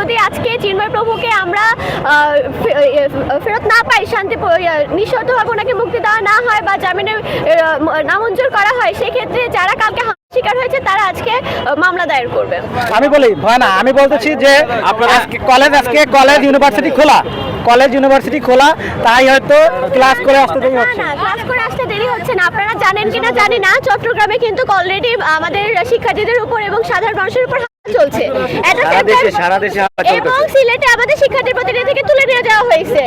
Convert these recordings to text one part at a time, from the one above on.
যদি আজকে চিন্ময় প্রভুকে আমরা ফেরত না পাই শান্তি নিঃশর্তভাবে ওনাকে মুক্তি দেওয়া না হয় বা জামিনে নামঞ্জুর করা হয় সেক্ষেত্রে যারা কালকে শিকার হয়েছে তারা আজকে মামলা দায়ের করবে। আমি বলি না আমি বলতেছি যে কলেজ আজকে কলেজ ইউনিভার্সিটি খোলা। কলেজ ইউনিভার্সিটি খোলা তাই হয়তো ক্লাস করে আসতে দেরি হচ্ছে। না ক্লাস করে আসতে দেরি হচ্ছে না। আপনারা জানেন কিনা জানি না চট্টগ্রামে কিন্তু অলরেডি আমাদের শিক্ষার্থীদের উপর এবং সাধারণ মানুষের উপর চলছে। সারা দেশে এবং সিলেটে আমাদের শিক্ষার্থী প্রতিনিধিকে তুলে নিয়ে যাওয়া হয়েছে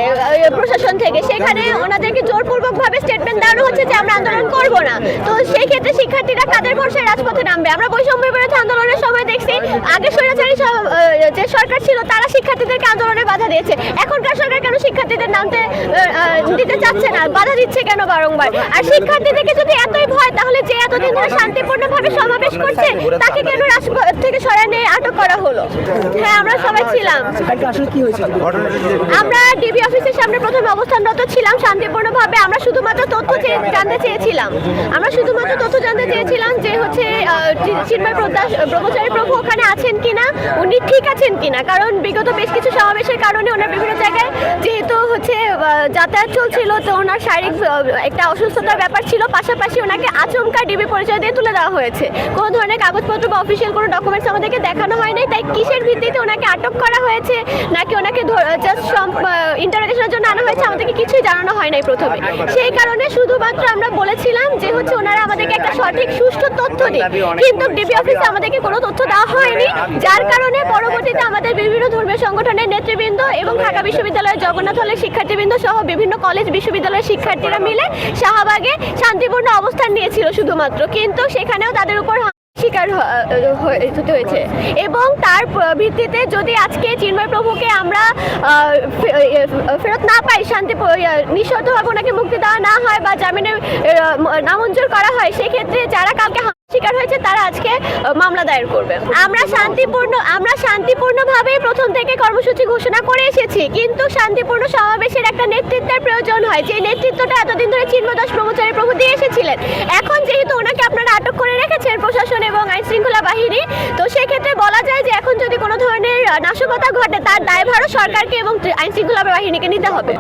প্রশাসন থেকে। সেখানে ওনাদেরকে জোরপূর্বক ভাবে স্টেটমেন্ট দেওয়ানো হচ্ছে যে আমরা আন্দোলন করব না। তো সেই ক্ষেত্রে শিক্ষার্থীরা কাদের ভরসায় রাজপথে নামবে? আমরা বৈষম্য বিরোধী আন্দোলনের সময় দেখছি আগে স্বৈরাচারী যে সরকার ছিল তারা শিক্ষার্থীদেরকে আন্দোলনে বাধা দিয়েছে। এখনকার সরকার কেন শিক্ষার্থীদের নামতে দিতে চাচ্ছে না? বাধা দিচ্ছে কেন বারংবার? আর শিক্ষার্থীদেরকে যদি এতই ভয় তাহলে যে এতদিন ধরে শান্তিপূর্ণভাবে সমাবেশ করছে তাকে কেন রাজপথ থেকে সরায় নিয়ে আটক করা হলো। হ্যাঁ আমরা সবাই ছিলাম। আমরা ডিবি অফিসের সামনে প্রথমে অবস্থানরত ছিলাম, শান্তিপূর্ণভাবে। আমরা শুধুমাত্র তথ্য জানতে চেয়েছিলাম। আমরা শুধুমাত্র তথ্য জানতে চেয়েছিলাম যে হচ্ছে চিন্ময় ব্রহ্মচারী প্রভু ওখানে আছেন কিনা, উনি ঠিক আছেন কিনা। কারণ বিগত বেশ কিছু সমাবেশের কারণে ওনার বিভিন্ন জায়গায় যাতায়াত চলছিল, তো ওনার শারীরিক একটা অসুস্থতার ব্যাপার ছিল। পাশাপাশি ওনাকে আচমকা ডিবি পরিচয় দিয়ে তুলে দেওয়া হয়েছে। কোনো ধরনের কাগজপত্র বা অফিসিয়াল কোনো ডকুমেন্টস আমাদেরকে দেখানো হয় নাই তাই কিসের ভিত্তিতে ওনাকে আটক করা হয়েছে, নাকি ওনাকে জাস্ট ইন্টারোগেশনের জন্য আমাদেরকে কিছুই জানানো হয় নাই প্রথমে। সেই কারণে শুধুমাত্র আমরা বলেছিলাম যে হচ্ছে ওনারা আমাদেরকে একটা সঠিক, সুষ্ঠু তথ্য দিন। কিন্তু ডিবি অফিসে আমাদেরকে কোনো তথ্য দেওয়া হয়নি, যার কারণে পরবর্তীতে আমাদের বিভিন্ন ধর্মীয় সংগঠনের নেতৃবৃন্দ এবং ঢাকা বিশ্ববিদ্যালয়ের জগন্নাথ হলের শিক্ষার্থীবৃন্দ সহ বিভিন্ন কলেজ বিশ্ববিদ্যালয়ের শিক্ষার্থীরা মিলে শাহবাগে শান্তিপূর্ণ অবস্থান নিয়েছিল শুধুমাত্র। কিন্তু সেখানেও তাদের উপর শিকার হতে হয়েছে। এবং তার ভিত্তিতে যদি আজকে চিন্ময় প্রভুকে আমরা ফেরত না পাই, শান্তি নিঃশর্তভাবে ওনাকে মুক্তি দেওয়া না হয় বা জামিনে নামঞ্জুর করা হয়, সেক্ষেত্রে যারা কালকে শিকার হয়েছে, তারা আজকে মামলা দায়ের করবে। আমরা শান্তিপূর্ণ, আমরা শান্তিপূর্ণভাবে প্রথম থেকে কর্মসূচি ঘোষণা করে এসেছি, কিন্তু শান্তিপূর্ণ সমাবেশের একটা নেতৃত্বের প্রয়োজন হয়। যে নেতৃত্বটা এতদিন ধরে চিন্ময় দাস ব্রহ্মচারী প্রভু দিয়ে এসেছিলেন, এখন যেহেতু ওনাকে আপনারা আটক করে রেখেছেন প্রশাসন এবং আইন শৃঙ্খলা বাহিনী। তো সেক্ষেত্রে বলা যায় যে এখন যদি কোনো ধরনের নাশকতা ঘটে, তার দায়ভারও সরকারকে এবং আইন শৃঙ্খলা বাহিনীকে নিতে হবে।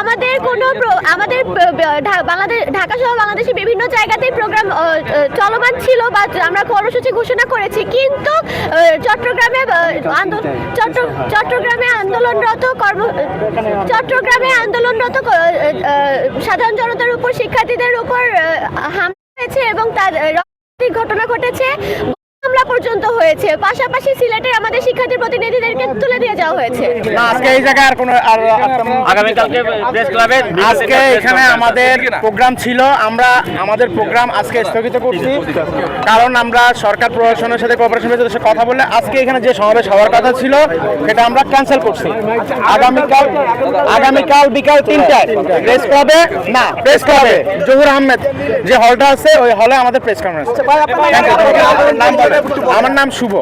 আমাদের কোনো আমাদের বাংলাদেশ ঢাকা সহ বাংলাদেশের বিভিন্ন জায়গাতেই প্রোগ্রাম চলমান ছিল বা আমরা কর্মসূচি ঘোষণা করেছি। কিন্তু চট্টগ্রামে চট্টগ্রামে আন্দোলনরত কর্ম চট্টগ্রামে আন্দোলনরত সাধারণ জনতার উপর শিক্ষার্থীদের উপর হামলা হয়েছে এবং তার ঘটনা ঘটেছে। পর্যন্ত হয়েছে। পাশাপাশি সিলেটের আমাদের শিক্ষার্থী প্রতিনিধিদেরকে তুলে দিয়ে যাওয়া হয়েছে। না আজকে এই জায়গায় আর কোনো আর আর- আগামীকালকে প্রেস ক্লাবে আজকে এখানে আমাদের প্রোগ্রাম ছিল। আমরা আমাদের প্রোগ্রাম আজকে স্থগিত করছি। কারণ আমরা সরকার প্রশাসনের সাথে কোঅপারেশন সাথে কথা বলে আজকে এখানে যে সমাবেশ হওয়ার কথা ছিল সেটা আমরা ক্যান্সেল করছি। আগামীকাল আগামীকাল বিকাল তিনটায় প্রেস ক্লাবে না প্রেস ক্লাবে জহুর আহমেদ যে হলটা আছে ওই হলে আমাদের প্রেস কনফারেন্স আমার নাম শুভ।